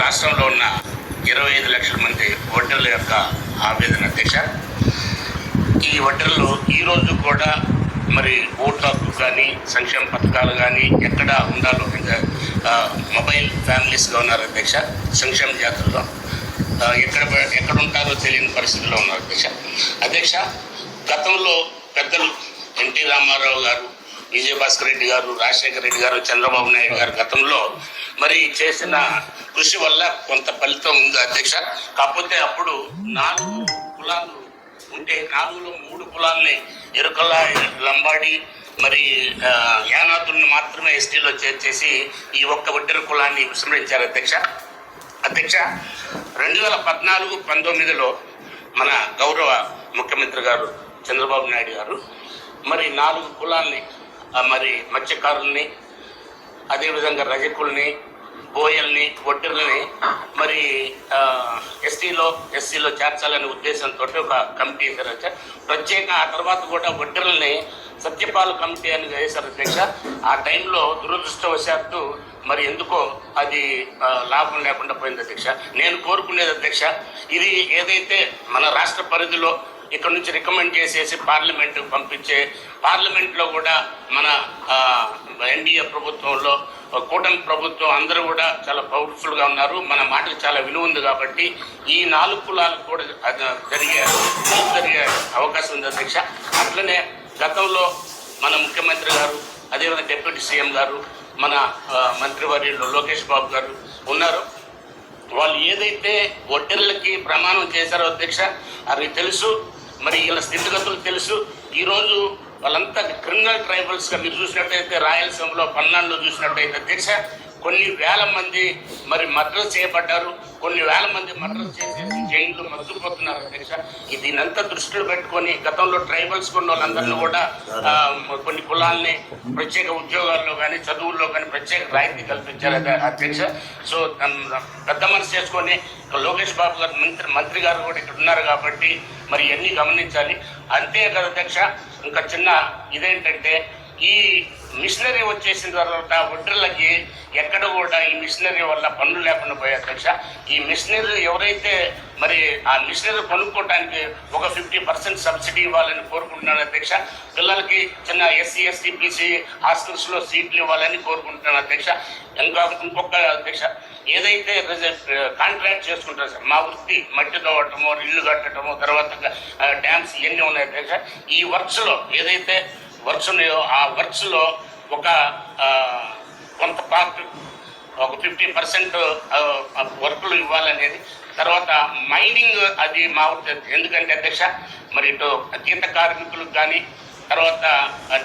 రాష్ట్రంలో ఉన్న ఇరవై ఐదు లక్షల మంది ఒడ్డర్ల యొక్క ఆవేదన అధ్యక్ష. ఈ ఒడ్డర్లు ఈ రోజు కూడా మరి ఓట్ హక్కు కానీ సంక్షేమ పథకాలు కానీ ఎక్కడ ఉండాలో మొబైల్ ఫ్యామిలీస్గా ఉన్నారు అధ్యక్ష సంక్షేమ జాతరలో ఎక్కడ ఎక్కడ ఉంటారో తెలియని పరిస్థితిలో ఉన్నారు అధ్యక్ష. అధ్యక్ష గతంలో పెద్దలు ఎన్టీ రామారావు గారు విజయభాస్కర్ రెడ్డి గారు రాజశేఖర రెడ్డి గారు చంద్రబాబు నాయుడు గారు గతంలో మరి చేసిన కృషి వల్ల కొంత ఫలితం ఉంది అధ్యక్ష. కాకపోతే అప్పుడు నాలుగు కులాలు ఉంటే నాలుగులో మూడు కులాల్ని ఎరుకల లంబాడి మరి ఆ, యానాదుల్ని మాత్రమే ఎస్టీలో చేర్చేసి ఈ ఒక్క ఒడ్డెర కులాన్ని విస్మరించారు అధ్యక్ష. అధ్యక్ష రెండు వేల పద్నాలుగు పంతొమ్మిదిలో మన గౌరవ ముఖ్యమంత్రి గారు చంద్రబాబు నాయుడు గారు మరి నాలుగు కులాల్ని మరి మత్స్యకారుల్ని అదేవిధంగా రజకుల్ని బోయల్ని ఒడ్డర్లని మరి ఎస్టీలో ఎస్సీలో చేర్చాలనే ఉద్దేశంతో ఒక కమిటీ వేశారు ప్రత్యేక ఆ తర్వాత కూడా ఒడ్డర్లని సత్యపాల కమిటీ అని వేశారు అధ్యక్ష. ఆ టైంలో దురదృష్టవశాత్తు మరి ఎందుకో అది లాభం లేకుండా పోయింది అధ్యక్ష. నేను కోరుకునేది అధ్యక్ష ఇది ఏదైతే మన రాష్ట్ర పరిధిలో ఇక్కడ నుంచి రికమెండ్ చేసేసి పార్లమెంట్ పంపించే పార్లమెంట్లో కూడా మన ఎన్డీఏ ప్రభుత్వంలో కూటమి ప్రభుత్వం అందరూ కూడా చాలా పవర్ఫుల్గా ఉన్నారు. మన మాటకు చాలా విలువ ఉంది కాబట్టి ఈ నాలుగు కులాలకు కూడా జరిగే జరిగే అవకాశం ఉంది అధ్యక్ష. అట్లనే గతంలో మన ముఖ్యమంత్రి గారు అదేవిధంగా డిప్యూటీ సీఎం గారు మన మంత్రివర్యులు లోకేష్ బాబు గారు ఉన్నారు. వాళ్ళు ఏదైతే వడ్డీలకి ప్రమాణం చేశారో అధ్యక్ష అది తెలుసు. మరి వీళ్ళ స్థితిగతులు తెలుసు. ఈరోజు వాళ్ళంతా క్రిమినల్ ట్రైబల్స్గా మీరు చూసినట్టయితే రాయలసీమలో పల్నాడులో చూసినట్టయితే తెలుసా? కొన్ని వేల మంది మరి మర్డర్ చేయబడ్డారు కొన్ని వేల మంది మర్డర్ చేసేసి జైలు మగ్గిపోతున్నారు అధ్యక్ష. దీనంతా దృష్టిలో పెట్టుకొని గతంలో ట్రైబల్స్ ఉన్న వాళ్ళందరినీ కూడా కొన్ని కులాల్ని ప్రత్యేక ఉద్యోగాల్లో కానీ చదువుల్లో కానీ ప్రత్యేక రాయితీ కల్పించారు అధ్యక్ష. సో పెద్ద మనసు చేసుకొని లోకేష్ బాబు గారు మంత్రి మంత్రి గారు కూడా ఇక్కడ ఉన్నారు కాబట్టి మరి ఇవన్నీ గమనించాలి. అంతే కదా అధ్యక్ష. ఇంకా చిన్న ఇదేంటంటే ఈ మిషనరీ వచ్చేసిన తర్వాత వడ్రులకి ఎక్కడ కూడా ఈ మిషనరీ వల్ల పనులు లేకుండా పోయారు అధ్యక్ష ఈ మిషనరీ ఎవరైతే మరి ఆ మిషనరీ కొనుక్కోవడానికి ఒక ఫిఫ్టీ పర్సెంట్ సబ్సిడీ ఇవ్వాలని కోరుకుంటున్నాను అధ్యక్ష పిల్లలకి చిన్న ఎస్సీ ఎస్టీ బీసీ హాస్టల్స్లో సీట్లు ఇవ్వాలని కోరుకుంటున్నాను అధ్యక్ష ఇంకా ఇంకొక అధ్యక్ష ఏదైతే కాంట్రాక్ట్ చేసుకుంటారు సార్ మా వృత్తి మట్టి తవ్వటము ఇల్లు కట్టడము తర్వాత డ్యామ్స్ ఇవన్నీ ఉన్నాయి అధ్యక్ష ఈ వర్క్స్లో ఏదైతే వర్క్స్ ఉన్నాయో ఆ వర్క్స్లో ఒక కొంత పార్ట్ ఒక ఫిఫ్టీ పర్సెంట్ వర్కులు ఇవ్వాలనేది. తర్వాత మైనింగ్ అది మా ఎందుకంటే అధ్యక్ష మరి ఇటు గీత కార్మికులకు కానీ తర్వాత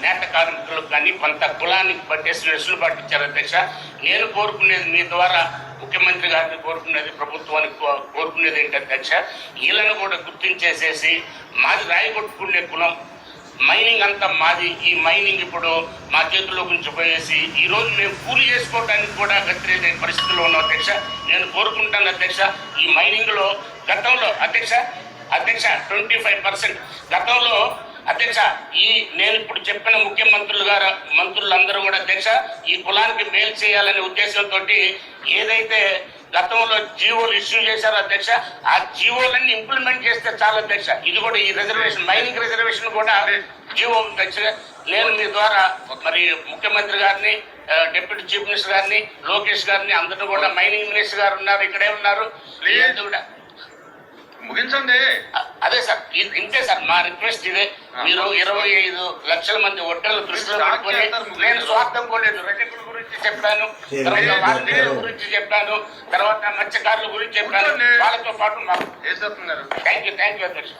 నేత కార్మికులకు కానీ కొంత కులానికి పట్టేసి వెసులుబాటు ఇచ్చారు అధ్యక్ష. నేను కోరుకునేది మీ ద్వారా ముఖ్యమంత్రి గారిని కోరుకునేది ప్రభుత్వానికి కో- కోరుకునేది ఏంటి అధ్యక్ష వీళ్ళను కూడా గుర్తించేసేసి మాది రాయి కొట్టుకునే కులం మైనింగ్ అంతా మాది. ఈ మైనింగ్ ఇప్పుడు మా చేతుల్లో గురించి పోయేసి ఈ రోజు మేము కూలి చేసుకోవడానికి కూడా గతిరేదే పరిస్థితిలో ఉన్నాం అధ్యక్ష. నేను కోరుకుంటాను అధ్యక్ష ఈ మైనింగ్లో గతంలో అధ్యక్ష అధ్యక్ష ట్వంటీ ఫైవ్ పర్సెంట్ గతంలో అధ్యక్ష ఈ నేను ఇప్పుడు చెప్పిన ముఖ్యమంత్రులు గారు మంత్రులందరూ కూడా అధ్యక్ష ఈ కులానికి మేలు చేయాలనే ఉద్దేశంతో ఏదైతే గతంలో జీవోలు ఇష్యూ చేశారు అధ్యక్ష. ఆ జీవోలన్నీ ఇంప్లిమెంట్ చేస్తే చాలు అధ్యక్ష. ఇది కూడా ఈ రిజర్వేషన్ మైనింగ్ రిజర్వేషన్ కూడా జీవో అధ్యక్ష. నేను మీ ద్వారా మరి ముఖ్యమంత్రి గారిని డిప్యూటీ చీఫ్ మినిస్టర్ గారిని లోకేష్ గారిని అందరూ కూడా మైనింగ్ మినిస్టర్ గారు ఉన్నారు ఇక్కడే ఉన్నారు. ముగించండి. అదే సార్ ఇంతే సార్ మా రిక్వెస్ట్ ఇదే. మీరు ఇరవై ఐదు లక్షల మంది ఒట్టల దృష్టిలో నేను స్వార్థం కోలేదు గురించి చెప్పాను తర్వాత గురించి చెప్పాను తర్వాత మత్స్యకారుల గురించి చెప్పాను. వాళ్ళతో పాటు థ్యాంక్ యూ థ్యాంక్ యూ అధ్యక్ష.